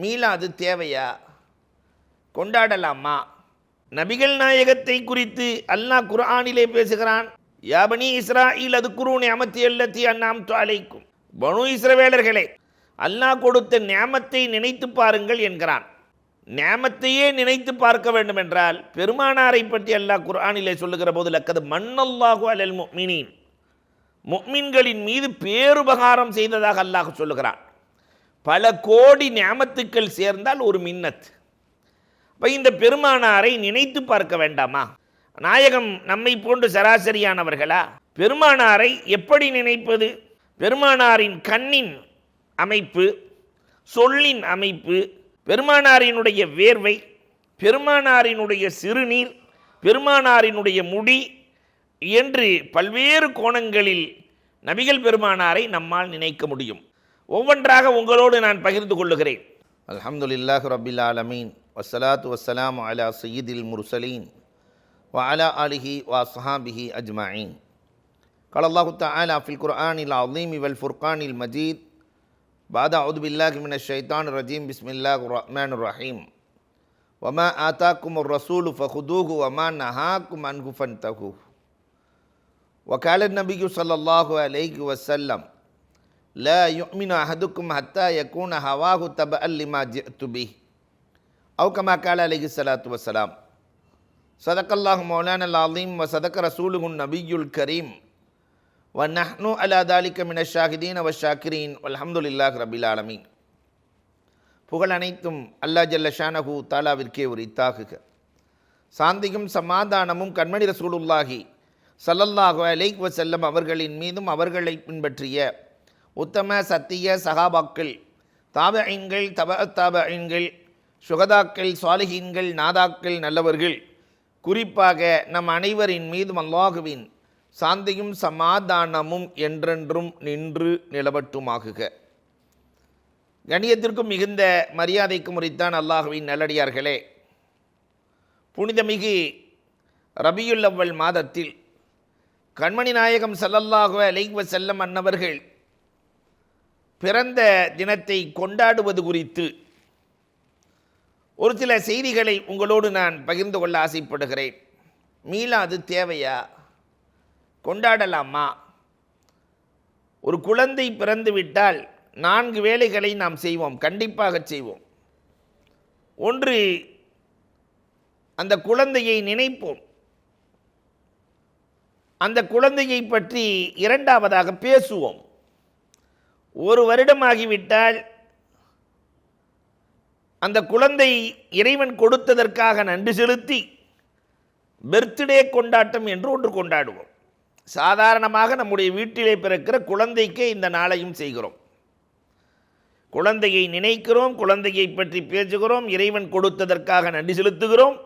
மீளாது தேவையா? கொண்டாடலாமா? நபிகள் நாயகத்தை குறித்து அல்லாஹ் குர்ஆனிலே பேசுகிறான் யாபனி இல் அது குரு அமத்தி அல்லத்தி அண்ணாம் அலைக்கும். பனு இஸ்ரவேலர்களே அல்லாஹ் கொடுத்த நியாமத்தை நினைத்து பாருங்கள் என்கிறான். நியாமத்தையே நினைத்து பார்க்க வேண்டும் என்றால் பெருமானாரை பற்றி அல்லாஹ் குர்ஆனிலே சொல்லுகிற போது லக்கது மண்ணல்லாஹு அலல் முக்மினின் முக்மின்களின் மீது பேருபகாரம் செய்ததாக அல்லாஹ் சொல்லுகிறான். பல கோடி நியாமத்துக்கள் சேர்ந்தால் ஒரு மின்னத். இப்போ இந்த பெருமானாரை நினைத்து பார்க்க வேண்டாமா? நாயகம் நம்மை போன்று சராசரியானவர்களா? பெருமானாரை எப்படி நினைப்பது? பெருமானாரின் கண்ணின் அமைப்பு சொல்லின் அமைப்பு பெருமானாரினுடைய வேர்வை பெருமானாரினுடைய சிறுநீர் பெருமானாரினுடைய முடி என்று பல்வேறு கோணங்களில் நபிகள் பெருமானாரை நம்மால் நினைக்க முடியும். ஒவ்வொன்றாக உங்களோடு நான் பகிர்ந்து கொள்ளுகிறேன் அல்ஹம்துலில்லாஹ் ரபில் ஆலமீன் வஸ்ஸலாத்து வஸ்ஸலாம் அலா சையீதில் முர்சலீன் وعلى آله وأصحابه أجمعين قال الله تعالى في القرآن العظيم والفرقان المجيد بعد أعوذ بالله من الشيطان الرجيم بسم الله الرحمن الرحيم وما آتاكم الرسول فخذوه وما نهاكم عنه فانتهوا وقال النبي صلى الله عليه وسلم ல யுமினு அஹதுக்கும் ஹத்தா யக்கூன ஹவாஹு தப அல்லிமா துபி அவுகமா கால அலிஹி சலாத்து வசலாம் சதக்கல்லாஹு மௌலான் அல் வ சதக்க ரசூலுகுன் நபியுல் கரீம் வ நஹ்னு அலா தாலிக மின ஷாஹிதீன் வ ஷாக்கிரீன் அல்ஹம்துலில்லாஹ் ரபில் ஆலமீன் புகழ் அனைத்தும் அல்லா ஜல்ல ஷானஹு தாலாவிற்கே உரித்தாகுக. சாந்திக்கும் சமாதானமும் கண்மணி ரசூலுல்லாஹி சல்லல்லாஹு அலைக் வசல்லம் அவர்களின் மீதும் அவர்களை பின்பற்றிய உத்தம சத்திய சகாபாக்கள் தாபஐன்கள் தப தாபஐன்கள் சுகதாக்கள் சாலிஹீன்கள் நாதாக்கள் நல்லவர்கள். குறிப்பாக நம் அனைவரின் மீதும் அல்லாஹுவின் சாந்தியும் சமாதானமும் என்றென்றும் நின்று நிலவட்டுமாகுக. கணியத்திற்கும் மிகுந்த மரியாதைக்கும் உரித்தான் அல்லாஹுவின் நல்லடியார்களே. புனிதமிகு ரபியுள்ளவள் மாதத்தில் கண்மணி நாயகம் சல்லல்லாஹு அலைவ செல்லம் அன்னவர்கள் பிறந்த தினத்தை கொண்டாடுவது குறித்து ஒரு சில செய்திகளை உங்களோடு நான் பகிர்ந்து கொள்ள ஆசைப்படுகிறேன். மீளாது தேவையா? கொண்டாடலாமா? ஒரு குழந்தை பிறந்துவிட்டால் நான்கு வேலைகளை நாம் செய்வோம் கண்டிப்பாக செய்வோம். ஒன்று அந்த குழந்தையை நினைப்போம். அந்த குழந்தையை பற்றி இரண்டாவதாக பேசுவோம். ஒரு வருடமாகிவிட்டால் அந்த குழந்தை இறைவன் கொடுத்ததற்காக நன்றி செலுத்தி பர்த்டே கொண்டாட்டம் என்று ஒன்று கொண்டாடுவோம். சாதாரணமாக நம்முடைய வீட்டிலே பிறக்கிற குழந்தைக்கே இந்த நாளையும் செய்கிறோம். குழந்தையை நினைக்கிறோம் குழந்தையை பற்றி பேசுகிறோம் இறைவன் கொடுத்ததற்காக நன்றி செலுத்துகிறோம்.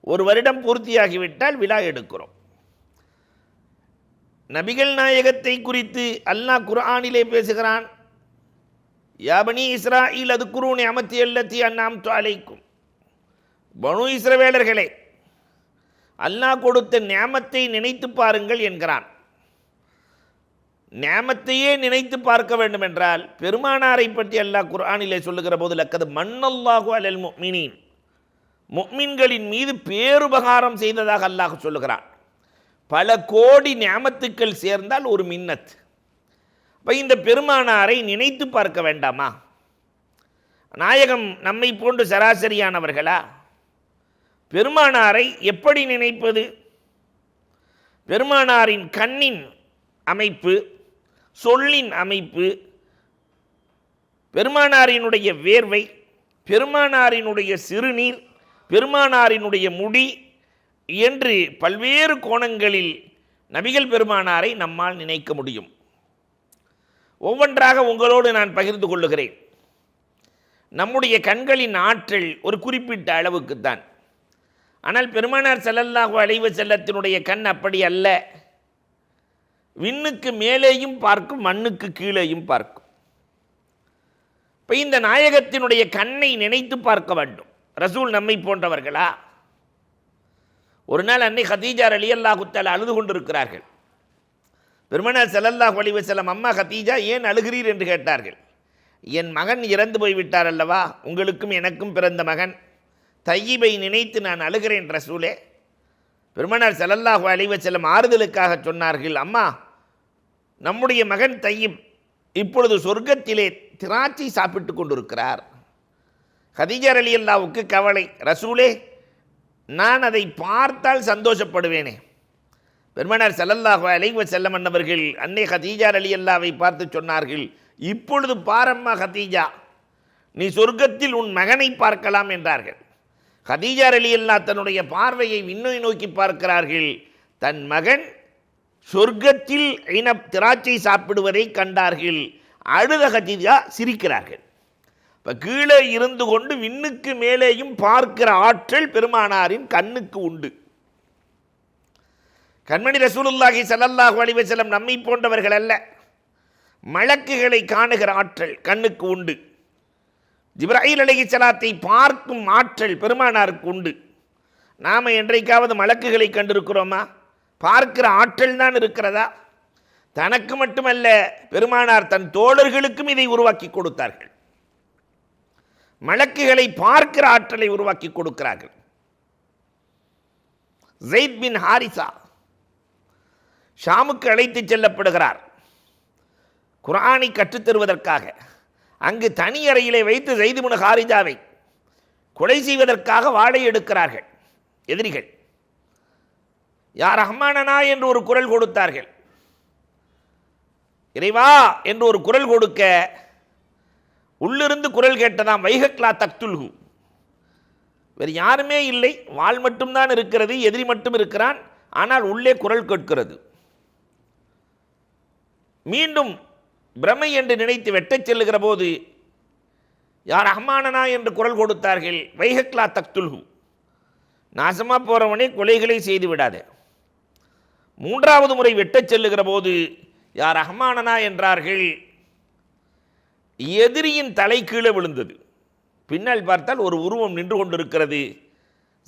ஒரு வருடம் பூர்த்தியாகிவிட்டால் விழா எடுக்கிறோம். நபிகள் நாயகத்தை குறித்து அல்லாஹ் குர்ஆனிலே பேசுகிறான் யாபனி இல் அது குரு அமத்தி அல்லத்தி அண்ணாம் அலைக்கும். பனு இஸ்ரவேலர்களே அல்லாஹ் கொடுத்த நியாமத்தை நினைத்து பாருங்கள் என்கிறான். நியாமத்தையே நினைத்து பார்க்க வேண்டும் என்றால் பெருமானாரை பற்றி அல்லாஹ் குர்ஆனிலே சொல்லுகிற போது லக்கது மன்னல்லாஹு அலல் முக்மினின் முக்மின்களின் மீது பேருபகாரம் செய்ததாக அல்லாஹ் சொல்லுகிறான். பல கோடி நியாமத்துக்கள் சேர்ந்தால் ஒரு மின்னத் இப்போ இந்த பெருமானாரை நினைத்து பார்க்க வேண்டாமா? நாயகம் நம்மை போன்று சராசரியானவர்களா? பெருமானாரை எப்படி நினைப்பது? பெருமானாரின் கண்ணின் அமைப்பு சொல்லின் அமைப்பு பெருமானாரினுடைய வேர்வை பெருமானாரினுடைய சிறுநீர் பெருமானாரினுடைய முடி என்று பல்வேறு கோணங்களில் நபிகள் பெருமானாரை நம்மால் நினைக்க முடியும். ஒவ்வொன்றாக உங்களோடு நான் பகிர்ந்து கொள்ளுகிறேன். நம்முடைய கண்களின் ஆற்றல் ஒரு குறிப்பிட்ட அளவுக்குத்தான். ஆனால் பெருமானார் செல்லல்லாஹு அலைவ செல்லத்தினுடைய கண் அப்படி அல்ல. விண்ணுக்கு மேலேயும் பார்க்கும் மண்ணுக்கு கீழேயும் பார்க்கும். இப்போ இந்த நாயகத்தினுடைய கண்ணை நினைத்து பார்க்க வேண்டும். ரசூல் நம்மை போன்றவர்களா? ஒரு நாள் அன்னை ஹதீஜா அலி அல்லாஹுத்தால் அழுது கொண்டிருக்கிறார்கள். பெருமனார் செல்லல்லாஹ் வலிவு செல்லம் அம்மா ஹதீஜா ஏன் அழுகிறீர்? என்று கேட்டார்கள். என் மகன் இறந்து போய்விட்டார் அல்லவா? உங்களுக்கும் எனக்கும் பிறந்த மகன். தையீபை நினைத்து நான் அழுகிறேன் ரசூலே. பெருமனார் செல்லல்லாஹ் அலைஹி செல்லம் ஆறுதலுக்காக சொன்னார்கள் அம்மா நம்முடைய மகன் தையீப் இப்பொழுது சொர்க்கத்திலே திராட்சை சாப்பிட்டு கொண்டிருக்கிறார். ஹதீஜர் அலி அல்லாவுக்கு கவலை ரசூலே நான் அதை பார்த்தால் சந்தோஷப்படுவேனே. பெருமனார் ஸல்லல்லாஹு அலைவ செல்லம் அன்னவர்கள் அன்னை ஹதீஜார் அலி அல்லாவை பார்த்து சொன்னார்கள் இப்பொழுது பாரம்மா ஹதீஜா நீ சொர்க்கத்தில் உன் மகனை பார்க்கலாம் என்றார்கள். ஹதீஜார் அலி அல்லா தன்னுடைய பார்வையை விண்ணோய் நோக்கி பார்க்கிறார்கள். தன் மகன் சொர்க்கத்தில் இன திராட்சை சாப்பிடுவதை கண்டார்கள். அழுத ஹதீஜா சிரிக்கிறார்கள். இப்போ கீழே இருந்து கொண்டு விண்ணுக்கு மேலேயும் பார்க்கிற ஆற்றல் பெருமானாரின் கண்ணுக்கு உண்டு. கண்மணி ரசூலுல்லாஹி சல்லல்லாஹு அலிவசலம் நம்மை போன்றவர்கள் அல்ல. மலக்குகளை காணுகிற ஆற்றல் கண்ணுக்கு உண்டு. ஜிப்ராயில் அலைஹிஸ்ஸலாத்தை பார்க்கும் ஆற்றல் பெருமானாருக்கு உண்டு. நாம் என்றைக்காவது மலக்குகளை கண்டிருக்கிறோமா? பார்க்கிற ஆற்றல் தான் இருக்கிறதா? தனக்கு மட்டுமல்ல பெருமானார் தன் தோழர்களுக்கும் இதை உருவாக்கி கொடுத்தார்கள். மலக்குகளை பார்க்கிற ஆற்றலை உருவாக்கி கொடுக்கிறார்கள். ஜெயித் பின் ஹாரிசா ஷாமுக்கு அழைத்து செல்லப்படுகிறார். குரானை கற்றுத்தருவதற்காக. அங்கு தனி அறையிலே வைத்து ஜெய்துமுன ஹாரிஜாவை கொலை செய்வதற்காக வாழை எடுக்கிறார்கள். எதிரிகள். யார் ரஹ்மானனா என்று ஒரு குரல் கொடுத்தார்கள். இறைவா என்று ஒரு குரல் கொடுக்க உள்ளிருந்து குரல் கேட்டதாம் வைகக்லா தக்துல்கு வேறு யாருமே இல்லை வாள் மட்டும்தான் இருக்கிறது எதிரி மட்டும் இருக்கிறான் ஆனால் உள்ளே குரல் கேட்கிறது. மீண்டும் பிரமை என்று நினைத்து வெட்டச் செல்லுகிற போது யார் அஹ்மானனா? என்று குரல் கொடுத்தார்கள் வைகக்லா தக்துல்ஹு. நாசமாக போகிறவனே கொலைகளை செய்து விடாதே. மூன்றாவது முறை வெட்டச் செல்லுகிற போது யார் அஹ்மானனா? என்றார்கள் எதிரியின் தலை கீழே விழுந்தது. பின்னால் பார்த்தால் ஒரு உருவம் நின்று கொண்டிருக்கிறது.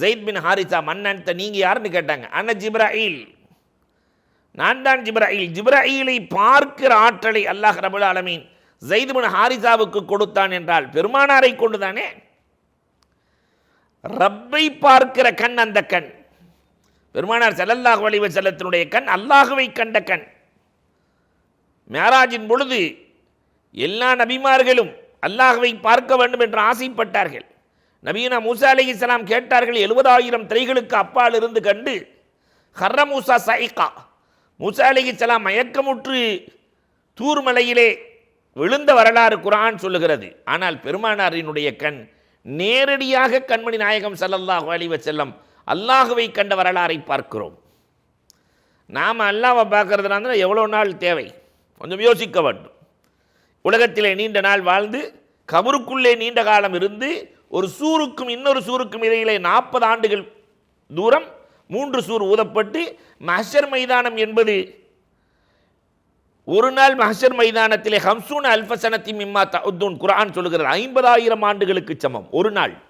ஜெயித் பின் ஹாரிசா மன்னன் நீங்கள் யாருன்னு கேட்டாங்க. அண்ணா ஜிப்ராயில். நான் தான் ஜிப்ராயில். ஜிப்ராயிலை பார்க்கிற ஆற்றலை அல்லாஹ் ரபுல் அலமீன் ஜெயித் பின் ஹாரிசாவுக்கு கொடுத்தான் என்றால் பெருமானாரை கொண்டுதானே? ரப்பை பார்க்கிற கண் அந்த கண். பெருமானார் ஸல்லல்லாஹு வலிவ செல்லத்தினுடைய கண் அல்லாஹுவை கண்ட கண். மேராஜின் பொழுது எல்லா நபிமார்களும் அல்லாஹுவை பார்க்க வேண்டும் என்று ஆசைப்பட்டார்கள். நபீனா மூசா அலி இஸ்லாம் கேட்டார்கள் எழுபதாயிரம் திரைகளுக்கு அப்பால் இருந்து கண்டு ஹர்ர மூசா சைகா மூசா அலி இஸ்லாம் மயக்கமுற்று தூர்மலையிலே விழுந்த வரலாறு குரான் சொல்லுகிறது. ஆனால் பெருமானாரினுடைய கண் நேரடியாக கண்மணி நாயகம் சல்லல்லாஹு அலி வசல்லம் அல்லாஹுவை கண்ட வரலாறை பார்க்கிறோம். நாம் அல்லாவை பார்க்கறதுனால எவ்வளோ நாள் தேவை? கொஞ்சம் யோசிக்க வேண்டும். உலகத்திலே நீண்ட நாள் வாழ்ந்து கபருக்குள்ளே நீண்ட காலம் இருந்து ஒரு சூருக்கும் இன்னொரு சூருக்கும் இடையிலே நாற்பது ஆண்டுகள் தூரம் மூன்று சூர் ஊதப்பட்டு மஹர் மைதானம் என்பது ஒரு நாள் மஹர் மைதானத்திலே ஹம்சூன் அல்ஃபசனத்தி மிம்மா தவுத்தூன் குரான் சொல்லுகிறது. ஐம்பதாயிரம் ஆண்டுகளுக்கு சமம். ஒரு நாள்.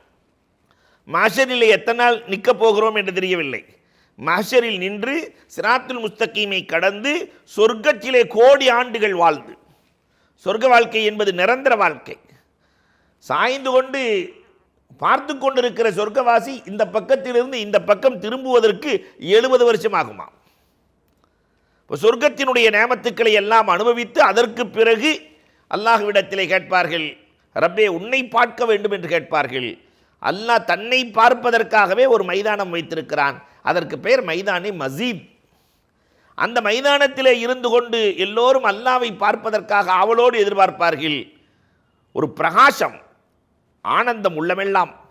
மஹரிலே எத்தனை நாள் நிற்கப் போகிறோம் என்று தெரியவில்லை. மஹரில் நின்று சிராத்துல் முஸ்தகீமை கடந்து சொர்க்கத்திலே கோடி ஆண்டுகள் வாழ்ந்து. சொர்க்க வாழ்க்கை என்பது நிரந்தர வாழ்க்கை. சாய்ந்து கொண்டு பார்த்து கொண்டிருக்கிற சொர்க்கவாசி இந்த பக்கத்திலிருந்து இந்த பக்கம் திரும்புவதற்கு எழுபது வருஷம் ஆகுமா இப்போ சொர்க்கத்தினுடைய நேமத்துக்களை எல்லாம் அனுபவித்து அதற்கு பிறகு அல்லாஹ்விடத்திலே கேட்பார்கள் ரப்பே உன்னை பார்க்க வேண்டும் என்று கேட்பார்கள். அல்லாஹ் தன்னை பார்ப்பதற்காகவே ஒரு மைதானம் வைத்திருக்கிறான். அதற்கு பெயர் மைதானி மசீத். அந்த மைதானத்திலே இருந்து கொண்டு எல்லோரும் அல்லாவை பார்ப்பதற்காக ஆவலோடு எதிர்பார்ப்பார்கள். ஒரு பிரகாசம் ஆனந்தம் உள்ளமெல்லாம்.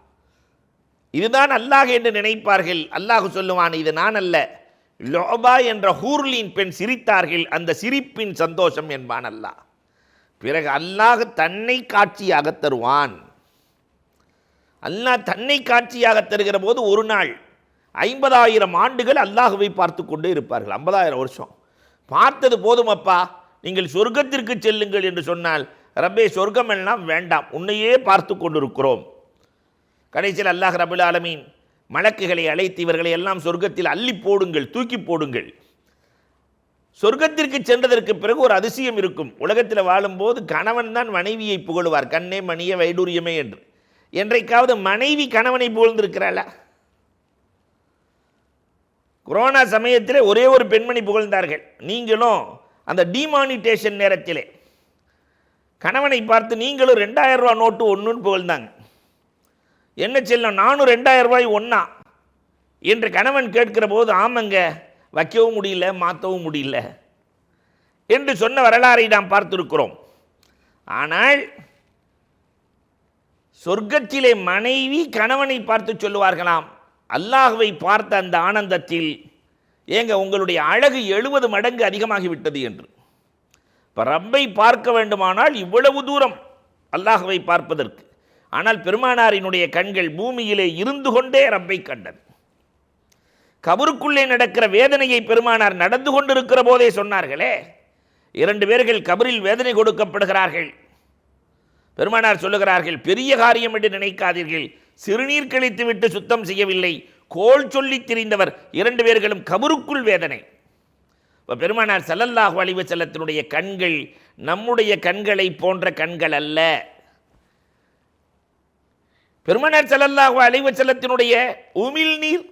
இதுதான் அல்லாஹ் என்று நினைப்பார்கள். அல்லாஹ் சொல்லுவான் இது நான் அல்ல. லோபா என்ற ஹூர்லின் பெண் சிரித்தார்கள். அந்த சிரிப்பின் சந்தோஷம் என்பான் அல்லாஹ். பிறகு அல்லாஹ் தன்னை காட்சியாக தருவான். அல்லாஹ் தன்னை காட்சியாக தருகிற போது ஒரு நாள் ஐம்பதாயிரம் ஆண்டுகள் அல்லாஹுவை பார்த்து கொண்டே இருப்பார்கள். ஐம்பதாயிரம் வருஷம். பார்த்தது போதுமப்பா. நீங்கள் சொர்க்கத்திற்கு செல்லுங்கள் என்று சொன்னால் ரப்பே சொர்க்கம் எல்லாம் வேண்டாம். உன்னையே பார்த்து கொண்டிருக்கிறோம். கடைசியில் அல்லாஹ் ரபுல் ஆலமீன் மலக்குகளை அழைத்து இவர்களை எல்லாம் சொர்க்கத்தில் அள்ளி போடுங்கள் தூக்கி போடுங்கள். சொர்க்கத்திற்கு சென்றதற்கு பிறகு ஒரு அதிசயம் இருக்கும். உலகத்தில் வாழும்போது கணவன் தான் மனைவியை புகழுவார். கண்ணே மணிய வைடூரியமே என்று. என்றைக்காவது மனைவி கணவனை புகழ்ந்திருக்கிறாளா? கொரோனா சமயத்திலே ஒரே ஒரு பெண்மணி புகழ்ந்தார்கள். நீங்களும் அந்த டிமானிட்டேஷன் நேரத்திலே. கணவனை பார்த்து நீங்களும் ரெண்டாயிரம் ரூபா நோட்டு ஒன்றுன்னு புகழ்ந்தாங்க. என்ன செல்லும் நானும் ரெண்டாயிரம் ரூபாய் ஒன்றா என்று கணவன் கேட்கிற போது ஆமாங்க வைக்கவும் முடியல மாற்றவும் முடியல என்று சொன்ன வரலாறை நாம் பார்த்திருக்கிறோம். ஆனால் சொர்க்கத்திலே மனைவி கணவனை பார்த்து சொல்லுவார்களாம். அல்லாஹுவை பார்த்த அந்த ஆனந்தத்தில் ஏங்க உங்களுடைய அழகு எழுபது மடங்கு அதிகமாகிவிட்டது என்று. இப்போ ரப்பை பார்க்க வேண்டுமானால் இவ்வளவு தூரம் அல்லாஹுவை பார்ப்பதற்கு. ஆனால் பெருமானாரினுடைய கண்கள் பூமியிலே இருந்து கொண்டே ரப்பை கண்டது. கபருக்குள்ளே நடக்கிற வேதனையை பெருமானார் நடந்து கொண்டிருக்கிற போதே சொன்னார்களே இரண்டு பேர்கள் கபரில் வேதனை கொடுக்கப்படுகிறார்கள். பெருமானார் சொல்லுகிறார்கள் பெரிய காரியம் என்று நினைக்காதீர்கள். சிறுநீர் கழித்து விட்டு சுத்தம் செய்யவில்லை. கோல் சொல்லி திரிந்தவர் இரண்டு பேர்களும் கபருக்குள் வேதனை. இப்போ பெருமானார் செல்லல்லாஹு அழிவு செல்லத்தினுடைய கண்கள் நம்முடைய கண்களை போன்ற கண்கள் அல்ல. பெருமானார் செல்லல்லாஹு அழிவு செல்லத்தினுடைய உமிழ்நீர்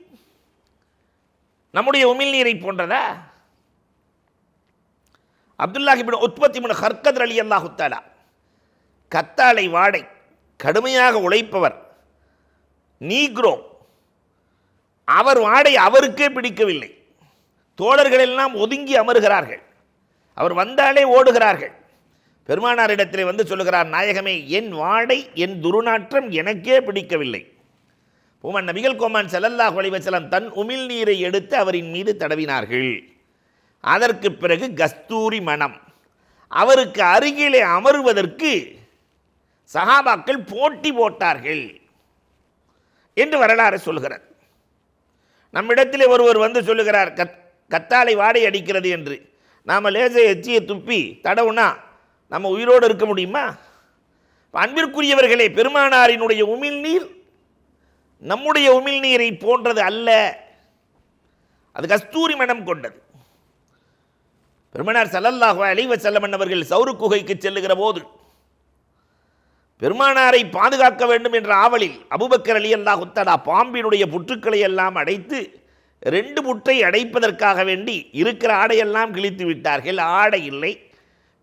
நம்முடைய உமிழ்நீரை போன்றதா? அப்துல்லாஹிபின் உற்பத்தி முன் ஹர்கத் அலி அல்லாஹு தாலா கத்தாழை வாடை கடுமையாக உழைப்பவர். நீக்ரோ அவர் வாடை அவருக்கே பிடிக்கவில்லை. தோழர்கள் எல்லாம் ஒதுங்கி அமருகிறார்கள். அவர் வந்தாலே ஓடுகிறார்கள். பெருமானாரிடத்திலே வந்து சொல்லுகிறார் நாயகமே என் வாடை என் துருநாற்றம் எனக்கே பிடிக்கவில்லை. உமன் நபிகள் கோமான் செல்லல்லாஹ் ஒளிவச்சலம் தன் உமிழ் நீரை எடுத்து அவரின் மீது தடவினார்கள். அதற்கு பிறகு கஸ்தூரி மனம். அவருக்கு அருகிலே அமருவதற்கு சஹாபாக்கள் போட்டி போட்டார்கள். என்று வரலாறு சொல்கிறது நம்மிடத்திலே ஒருவர் வந்து சொல்லுகிறார் கத் கத்தாலை வாடை அடிக்கிறது என்று. நாம் லேசை எச்சியை துப்பி தடவுனா நம்ம உயிரோடு இருக்க முடியுமா? அன்பிற்குரியவர்களே பெருமானாரினுடைய உமிழ்நீர் நம்முடைய உமிழ்நீரை போன்றது அல்ல. அது கஸ்தூரி மனம் கொண்டது. பெருமனார் ஸல்லல்லாஹு அலைவ செல்லமன் அவர்கள் சௌரு குகைக்கு செல்லுகிற போது பெருமானாரை பாதுகாக்க வேண்டும் என்ற ஆவலில் அபுபக்கர் அலி அல்லா உத்தடா பாம்பினுடைய புற்றுக்களை எல்லாம் அடைத்து ரெண்டு புற்றை அடைப்பதற்காக வேண்டி இருக்கிற ஆடையெல்லாம் கிழித்து விட்டார்கள். ஆடை இல்லை.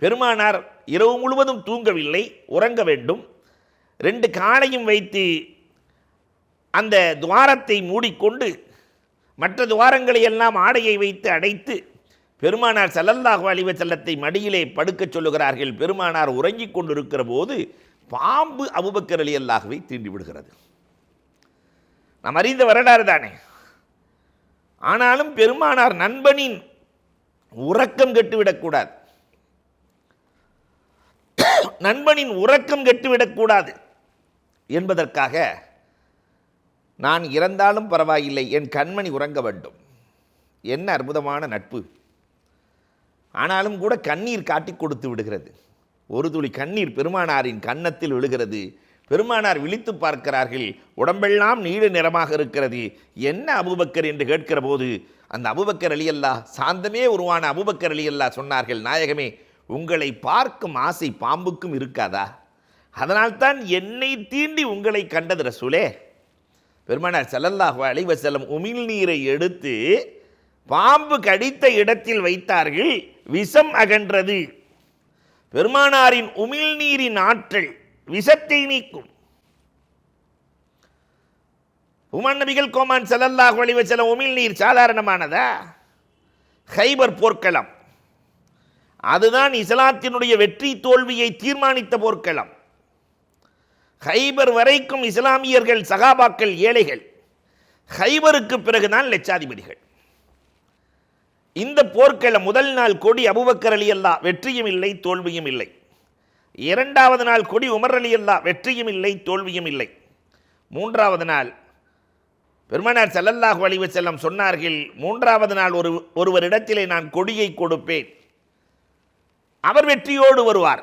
பெருமானார் இரவு முழுவதும் தூங்கவில்லை உறங்க வேண்டும். ரெண்டு காலையும் வைத்து அந்த துவாரத்தை மூடிக்கொண்டு மற்ற துவாரங்களை எல்லாம் ஆடையை வைத்து அடைத்து பெருமானார் ஸல்லல்லாஹு அலைஹி செல்லத்தை மடியிலே படுக்கச் சொல்லுகிறார்கள். பெருமானார் உறங்கிக் கொண்டிருக்கிற போது பாம்பு அபுபக்கர் அலி அல்லாஹுவை தீண்டி விடுகிறது. நாம் அறிந்த வரலாறு தானே. ஆனாலும் பெருமானார் நண்பனின் உறக்கம் கெட்டுவிடக்கூடாது நண்பனின் உறக்கம் கெட்டுவிடக்கூடாது என்பதற்காக நான் இறந்தாலும் பரவாயில்லை என் கண்மணி உறங்க வேண்டும். என்ன அற்புதமான நட்பு. ஆனாலும் கூட கண்ணீர் காட்டி கொடுத்து விடுகிறது. ஒரு துளி கண்ணீர் பெருமானாரின் கன்னத்தில் விழுகிறது. பெருமானார் விழித்து பார்க்கிறார்கள். உடம்பெல்லாம் நீல நிறமாக இருக்கிறது. என்ன அபுபக்கர் என்று கேட்கிற போது அந்த அபுபக்கர் அலி அல்லா சாந்தமே உருவான அபுபக்கர் அலி அல்லா சொன்னார்கள் நாயகமே உங்களை பார்க்கும் ஆசை பாம்புக்கும் இருக்காதா? அதனால்தான் என்னை தீண்டி உங்களை கண்டது ரசூலே. பெருமானார் ஸல்லல்லாஹு செல்லம் உமிழ் உமிழ்நீரை எடுத்து பாம்பு கடித்த இடத்தில் வைத்தார்கள். விஷம் அகன்றது. பெருமானாரின் உமிழ்நீரின் ஆற்றல் விஷத்தை நீக்கும். உமன் நபிகள் கோமான் செல்லல்லாஹ் வழிவ செல்ல உமிழ்நீர் சாதாரணமானதா? ஹைபர் போர்க்களம். அதுதான் இஸ்லாத்தினுடைய வெற்றி தோல்வியை தீர்மானித்த போர்க்களம். ஹைபர் வரைக்கும் இஸ்லாமியர்கள் சகாபாக்கள் ஏழைகள். ஹைபருக்கு பிறகுதான் லட்சாதிபதிகள். இந்த போர்க்கள முதல் நாள் கொடி அபுபக்கர் அலி அல்லா வெற்றியும் இல்லை தோல்வியும் இல்லை. இரண்டாவது நாள் கொடி உமர் அலி அல்லா வெற்றியும் இல்லை தோல்வியும் இல்லை. மூன்றாவது நாள் பெருமனார் செல்லல்லாஹு அழிவு செல்லம் சொன்னார்கள் மூன்றாவது நாள் ஒரு ஒருவரிடத்திலே நான் கொடியை கொடுப்பேன். அவர் வெற்றியோடு வருவார்.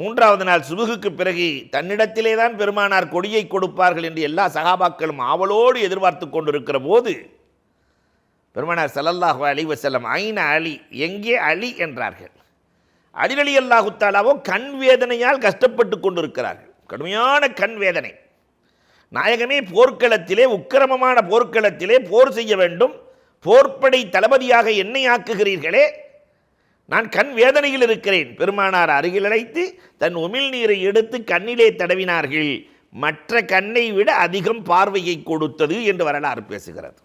மூன்றாவது நாள் சுபுகுக்கு பிறகு தன்னிடத்திலே தான் பெருமானார் கொடியை கொடுப்பார்கள் என்று எல்லா சகாபாக்களும் ஆவலோடு எதிர்பார்த்து கொண்டிருக்கிற போது பெருமானார் ஸல்லல்லாஹு அலி வசல்லம் ஐன அலி? எங்கே அலி? என்றார்கள். அலிரலி அல்லாஹுத்தாலாவோ கண் வேதனையால் கஷ்டப்பட்டு கொண்டிருக்கிறார்கள். கடுமையான கண் வேதனை. நாயகமே போர்க்களத்திலே உக்கிரமமான போர்க்களத்திலே போர் செய்ய வேண்டும். போர்ப்படை தளபதியாக என்னை ஆக்குகிறீர்களே. நான் கண் வேதனையில் இருக்கிறேன். பெருமானார் அருகில் அழைத்து தன் உமிழ் நீரை எடுத்து கண்ணிலே தடவினார்கள். மற்ற கண்ணை விட அதிகம் பார்வையை கொடுத்தது என்று வரலாறு பேசுகிறது.